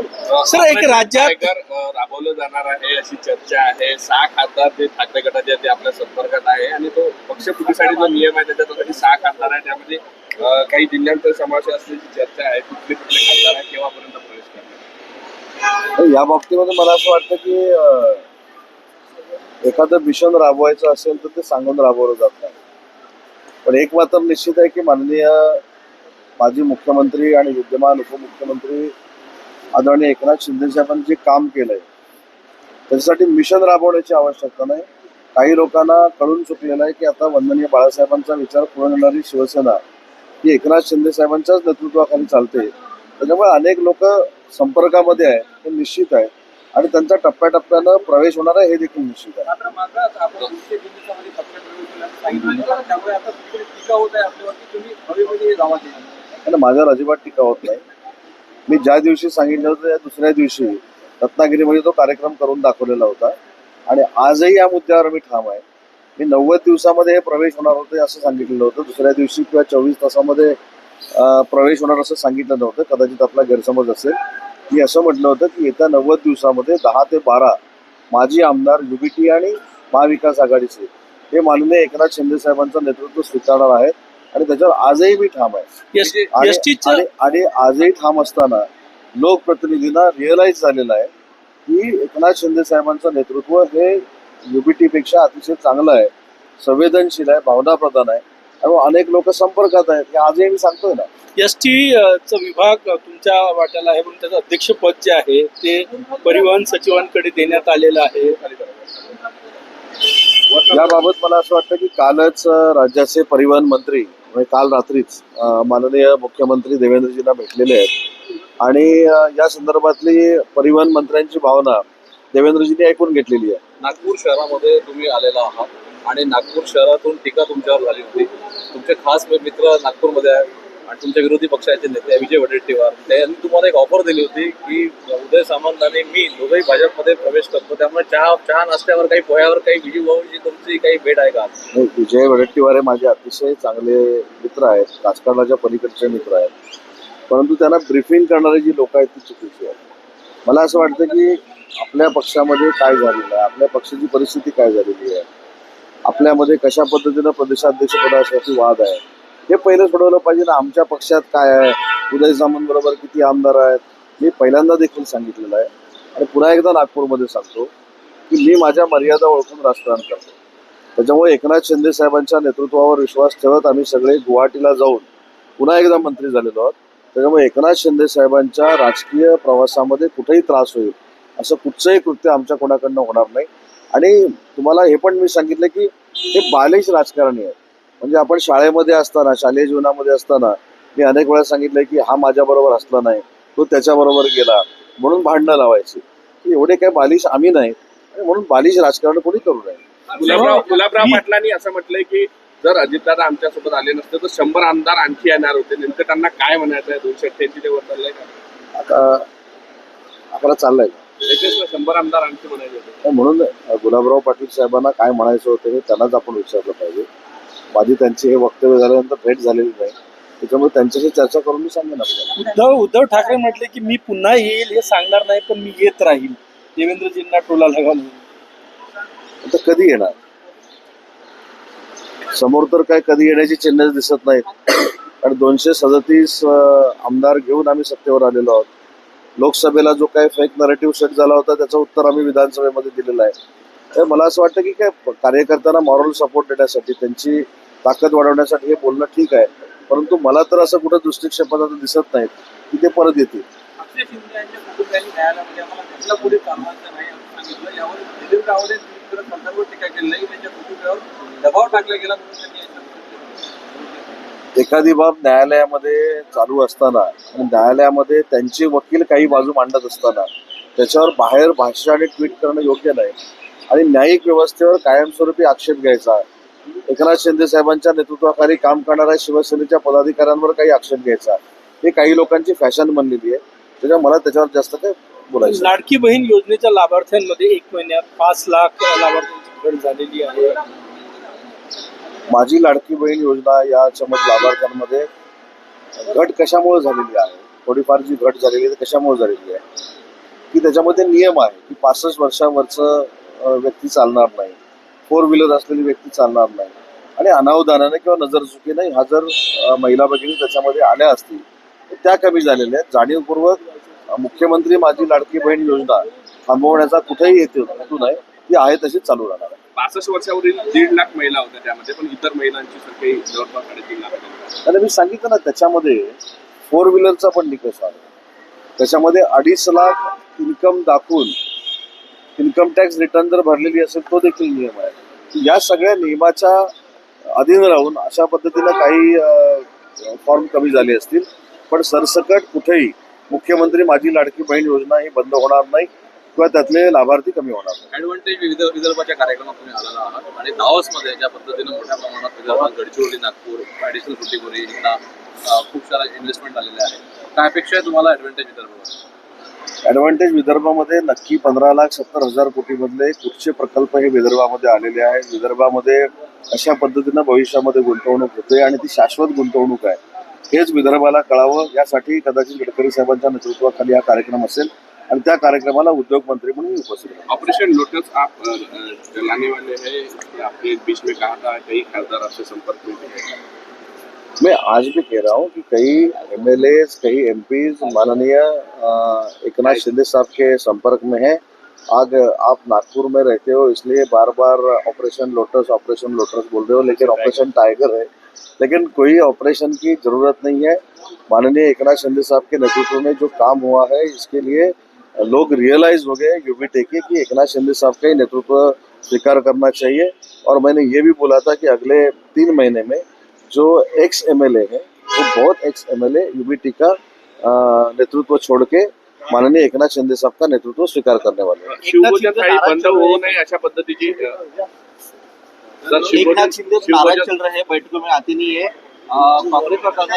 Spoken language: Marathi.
सर, एक राज्यात- राबवलं जाणार आहे अशी चर्चा आहे. सहा खासदार जे ठाकरे गटाचे आहेत ते आपल्या संपर्कात आहे आणि तो पक्षफुटीसाठी जो नियम आहे त्याच्यासाठी सहा खासदार आहे त्यामध्ये काही जिल्ह्यांचा समावेश असल्याची चर्चा आहे. कुठले कुठले खासदार आहे केव्हापर्यंत प्रवेश करणार या बाबतीमध्ये मला असं वाटतं की एखादं मिशन राबवायचं असेल तर ते सांगून राबवलं जात नाही. पण एक मात्र निश्चित आहे की माननीय माजी मुख्यमंत्री आणि विद्यमान उपमुख्यमंत्री आदरणीय एकनाथ शिंदे साहेबांनी जे काम केलंय त्याच्यासाठी मिशन राबवण्याची आवश्यकता नाही. काही लोकांना कळून चुकलेलं आहे की आता वंदनीय बाळासाहेबांचा विचार पूर्ण करणारी शिवसेना ही एकनाथ शिंदे साहेबांच्याच नेतृत्वाखाली चालते. त्याच्यामुळे अनेक लोक संपर्कामध्ये आहेत हे निश्चित आहे आणि त्यांचा टप्प्याटप्प्यानं प्रवेश होणार आहे हे देखील निश्चित आहे. आहे माझ्यावर अजिबात टीका होत नाही. मी ज्या दिवशी सांगितलं होतं त्या दुसऱ्या दिवशी रत्नागिरीमध्ये तो कार्यक्रम करून दाखवलेला होता. आणि आजही या मुद्द्यावर मी ठाम आहे. मी नव्वद दिवसामध्ये हे प्रवेश होणार होते असं सांगितलेलं होतं. दुसऱ्या दिवशी किंवा चोवीस तासामध्ये प्रवेश होणार असं सांगितलं नव्हतं. कदाचित आपला गैरसमज असेल. मी असं म्हटलं होतं की येत्या नव्वद दिवसामध्ये दहा ते बारा माजी आमदार युबीटी आणि महाविकास आघाडीचे हे माननीय एकनाथ शिंदे साहेबांचं नेतृत्व स्वीकारणार आहेत. आणि त्याच्यावर आजही मी ठाम आहे. आणि आजही ठाम असताना लोकप्रतिनिधींना रिअलाइज झालेलं आहे की एकनाथ शिंदे साहेबांचं नेतृत्व हे युबीटी पेक्षा अतिशय चांगलं आहे संवेदनशील आहे भावनाप्रधान आहे. आणि अनेक लोक संपर्कात आहेत हे आजही मी सांगतोय ना. एस टी चा विभाग तुमच्या वाट्याला आहे म्हणून त्याचं अध्यक्षपद जे आहे ते परिवहन सचिवांकडे देण्यात आलेलं आहे. याबाबत मला असं वाटतं की कालच राज्याचे परिवहन मंत्री म्हणजे काल रात्रीच माननीय मुख्यमंत्री देवेंद्रजींना भेटलेले आहेत. आणि या संदर्भातली परिवहन मंत्र्यांची भावना देवेंद्रजींनी ऐकून घेतलेली आहे. नागपूर शहरामध्ये तुम्ही आलेला आहात आणि नागपूर शहरातून टीका तुमच्यावर झाली होती. तुमचे खास मित्र नागपूरमध्ये आहे आणि तुमच्या विरोधी पक्षाचे नेते विजय वडेट्टीवार. त्यांनी तुम्हाला एक ऑफर दिली होती की उदय सामंत आणि मी दोघंही भाजपमध्ये प्रवेश करतो. त्यामुळे चहा चहा नाश्त्यावर काही पोह्यावर काही विजय भाऊची तुमची काही भेट आहे का? विजय वडेट्टीवार हे माझे अतिशय चांगले मित्र आहेत. राजकारणाच्या पलीकडचे मित्र आहेत. परंतु त्यांना ब्रिफिंग करणारी जी लोक आहेत ती चुकीची आहेत. मला असं वाटतं की आपल्या पक्षामध्ये काय झालेलं आहे? आपल्या पक्षाची परिस्थिती काय झालेली आहे? आपल्यामध्ये कशा पद्धतीनं प्रदेशाध्यक्षपदासाठी वाद आहे? हे पहिलं सोडवलं पाहिजे ना. आमच्या पक्षात काय आहे? उदय सामंत बरोबर किती आमदार आहेत? मी पहिल्यांदा देखील सांगितलेलं आहे. आणि पुन्हा एकदा नागपूरमध्ये सांगतो की मी माझ्या मर्यादा ओळखून राजकारण करतो. त्याच्यामुळे एकनाथ शिंदे साहेबांच्या नेतृत्वावर विश्वास ठेवत आम्ही सगळे गुवाहाटीला जाऊन पुन्हा एकदा मंत्री झालेलो आहोत. त्याच्यामुळे एकनाथ शिंदे साहेबांच्या राजकीय प्रवासामध्ये कुठेही त्रास होईल असं कुठचंही कृत्य आमच्या कोणाकडनं होणार नाही. आणि तुम्हाला हे पण मी सांगितलं की हे बालेश राजकारणी आहे म्हणजे आपण शाळेमध्ये असताना शालेय जीवनामध्ये असताना मी अनेक वेळा सांगितलंय की हा माझ्याबरोबर असला नाही तो त्याच्याबरोबर गेला. म्हणून भांडणं लावायची. की एवढे काय बालिश आम्ही नाही. आणि म्हणून बालिश राजकारण कोणी करू नये. गुलाबराव गुलाबराव पाटलांनी असं म्हटलंय की जर अजितदादा आमच्यासोबत आले नसते तर शंभर आमदार आणखी येणार होते. नेमकं त्यांना काय म्हणायचं आहे दोनशे अठ्ठ्याऐंशी वर चाललंय का? आता आकडा चाललाय. शंभर आमदार आणखी म्हणायचे होते. म्हणून गुलाबराव पाटील साहेबांना काय म्हणायचं होतं हे त्यांनाच आपण विचारलं पाहिजे. माझी त्यांची हे वक्तव्य झाल्यानंतर भेट झालेली नाही. त्याच्यामुळे त्यांच्याशी चर्चा करून मी सांगेन आपल्याला. उद्धव उद्धव ठाकरे म्हटले की मी पुन्हा येईल हे सांगणार नाही पण मी येत राहील देवेंद्रजींना टोला घालून आता कधी येणार? समोर तर काय कधी येण्याची चिन्ह दिसत नाहीत. आणि दोनशे सदतीस आमदार घेऊन आम्ही सत्तेवर आलेलो आहोत. लोकसभेला जो काही फेक नरेटिव्ह सेट झाला होता त्याचं उत्तर आम्ही विधानसभेमध्ये दिलेलं आहे. तर मला असं वाटतं की काय कार्यकर्त्यांना मॉरल सपोर्ट देण्यासाठी त्यांची ताकद वाढवण्यासाठी हे बोलणं ठीक आहे. परंतु मला तर असं कुठं दृष्टिक्षेपात दिसत नाहीत की ते परत येतील. एखादी बाब न्यायालयामध्ये चालू असताना आणि न्यायालयामध्ये त्यांचे वकील काही बाजू मांडत असताना त्याच्यावर बाहेर भाष्य आणि ट्विट करणं योग्य नाही. आणि न्यायिक व्यवस्थेवर कायमस्वरूपी आक्षेप घ्यायचा. एकनाथ शिंदे साहेबांच्या नेतृत्वाखाली काम करणाऱ्या शिवसेनेच्या पदाधिकाऱ्यांवर काही आक्षेप घ्यायचा. हे काही लोकांची फॅशन बनलेली आहे. त्याच्यामुळे मला त्याच्यावर जास्त काय बोलायचं. लाडकी बहीण योजनेच्या लाभार्थ्यांमध्ये एक महिन्यात पाच लाख लाभार्थ्यांची घट झालेली आहे. माझी लाडकी बहीण योजना याच्या मग लाभार्थ्यांमध्ये घट कशामुळे झालेली आहे? थोडीफार जी घट झालेली आहे कशामुळे झालेली आहे? की त्याच्यामध्ये नियम आहे की पासष्ट वर्षावरचं व्यक्ती चालणार नाही. फोर व्हीलर असलेली व्यक्ती चालणार नाही. आणि अनावधानाने किंवा नजरचुकीने ह्या जर महिला भगिनी त्याच्यामध्ये आल्या असतील तर त्या कमी झालेल्या आहेत. जाणीवपूर्वक मुख्यमंत्री माझी लाडकी बहीण योजना थांबवण्याचा कुठेही हेतू हेतू नाही. ती आहे तशीच चालू राहणार. आहे पासष्ट वर्षावरील दीड लाख महिला होत्या त्यामध्ये पण इतर महिलांची संख्या जवळपास साडेतीन लाख. आणि मी सांगितलं ना त्याच्यामध्ये फोर व्हीलरचा पण निकष आहे. त्याच्यामध्ये अडीच लाख इन्कम दाखवून इन्कम टॅक्स रिटर्न जर भरलेली असेल तो देखील नियम आहे. या सगळ्या नियमाच्या अधीन राहून अशा पद्धतीनं काही फॉर्म कमी झाले असतील. पण सरसकट कुठेही मुख्यमंत्री माझी लाडकी बहीण योजना ही बंद होणार नाही किंवा त्यातले लाभार्थी कमी होणार नाही. ऍडव्हान्टेज विदर्भ विदर्भाच्या कार्यक्रमात तुम्ही आलेला आहात आणि दावसमध्ये ज्या पद्धतीनं मोठ्या प्रमाणात विदर्भात गडचिरोली नागपूर ॲडिशनल बुटीबोरी यांना खूप सारा इन्व्हेस्टमेंट आलेले आहे काय अपेक्षा आहे तुम्हाला ऍडव्हान्टेज विदर्भावर? ॲडव्हान्टेज विदर्भामध्ये नक्की पंधरा लाख सत्तर हजार कोटीमधले कुठचे प्रकल्प हे विदर्भामध्ये आलेले आहेत? विदर्भामध्ये अशा पद्धतीनं भविष्यामध्ये गुंतवणूक होते आणि ती शाश्वत गुंतवणूक आहे? हेच विदर्भाला कळावं. यासाठी कदाचित गडकरी साहेबांच्या नेतृत्वाखाली हा कार्यक्रम असेल आणि त्या कार्यक्रमाला उद्योग मंत्री म्हणून उपस्थित ऑपरेशन लोटस आप चलाने वाले है आपके बीच में कहा था कई खासदार आपसे संपर्क में मैं आज भी कह रहा हूँ कि कई एम कई एम माननीय एक एकनाथ शिंदे साहब के संपर्क में है। आज आप नागपुर में रहते हो इसलिए बार बार ऑपरेशन लोटस ऑपरेशन लोटस बोल रहे हो लेकिन ऑपरेशन टाइगर है। लेकिन कोई ऑपरेशन की ज़रूरत नहीं है। माननीय एक नाथ शिंदे साहब के नेतृत्व में जो काम हुआ है इसके लिए लोग रियलाइज़ हो गए यू यूबीटे के कि एक नाथ शिंदे साहब का ही नेतृत्व स्वीकार करना चाहिए। और मैंने ये भी बोला था कि अगले तीन महीने में जो एक्स एम एल है वो बहुत एक्स एम एल यूबीटी का नेतृत्व छोड़ के माननीय एक नाथ शिंदे साहब का नेतृत्व स्वीकार करने वाले हैं। अशा पद्धतीची अ, एक शिवभोजन नाथ शिंदे नाराज़ चल रहे हैं बैठकों में आते नहीं है। कांग्रेस का कहना है